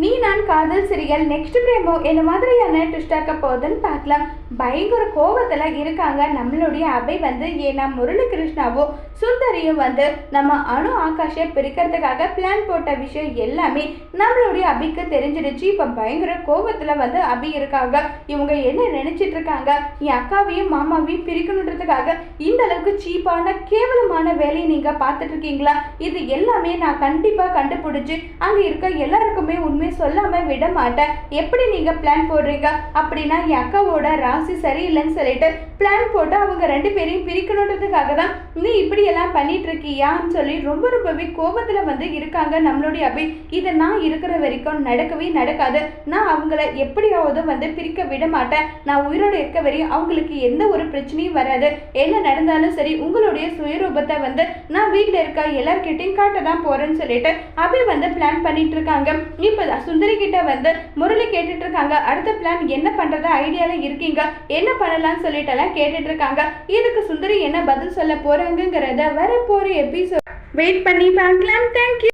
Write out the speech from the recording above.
நீ நான் காதல் சிறிகள் நெக்ஸ்ட் பிரேமோ என்ன மாதிரியான ட்விஸ்டாக்க போகுதுன்னு பார்க்கலாம். பயங்கர கோபத்தில் இருக்காங்க. நம்மளுடைய அபை வந்து ஏன்னா முரளி கிருஷ்ணாவோ சுந்தரியும் வந்து நம்ம அணு ஆகாஷை பிரிக்கிறதுக்காக பிளான் போட்ட விஷயம் எல்லாமே நம்மளுடைய அபிக்கு தெரிஞ்சிடுச்சு. இப்போ பயங்கர கோபத்தில் வந்து அபி இருக்காங்க. இவங்க என்ன நினச்சிட்டு இருக்காங்க? என் அக்காவையும் மாமாவையும் பிரிக்கணுன்றதுக்காக இந்த அளவுக்கு சீப்பான கேவலமான வேலையை நீங்கள் பார்த்துட்டு இருக்கீங்களா? இது எல்லாமே நான் கண்டிப்பாக கண்டுபிடிச்சி அங்கே இருக்க எல்லாருக்குமே எதுவுமே சொல்லாம விட மாட்டேன். எப்படி நீங்க பிளான் போடுறீங்க? அப்படின்னா என் அக்காவோட ராசி சரியில்லைன்னு சொல்லிட்டு பிளான் போட்டு அவங்க ரெண்டு பேரையும் பிரிக்கணுன்றதுக்காக தான் நீ இப்படி எல்லாம் பண்ணிட்டு இருக்கியான்னு சொல்லி ரொம்ப ரொம்பவே கோபத்துல வந்து இருக்காங்க நம்மளுடைய அபி. இது நான் இருக்கிற வரைக்கும் நடக்கவே நடக்காது. நான் அவங்கள எப்படியாவது வந்து பிரிக்க விட மாட்டேன். நான் உயிரோடு இருக்க வரையும் அவங்களுக்கு எந்த ஒரு பிரச்சனையும் வராது. என்ன நடந்தாலும் சரி உங்களுடைய சுயரூபத்தை வந்து நான் வீட்டில் இருக்க எல்லார்கிட்டையும் காட்ட தான் போறேன்னு சொல்லிட்டு அபி வந்து பிளான் பண்ணிட்டு இருக்காங்க. இப்போ சுந்தரி கிட்ட வந்து முரளி கேட்டுட்டு இருக்காங்க அடுத்த பிளான் என்ன பண்றதா ஐடியால இருக்கீங்க? என்ன பண்ணலாம்னு சொல்லிட்டு எல்லாம் கேட்டுட்டு இருக்காங்க இதுக்கு சுந்தரி என்ன பதில் சொல்ல போறாங்கிறத வர போற எபிசோட் வெயிட் பண்ணி பார்க்கலாம். தேங்க்யூ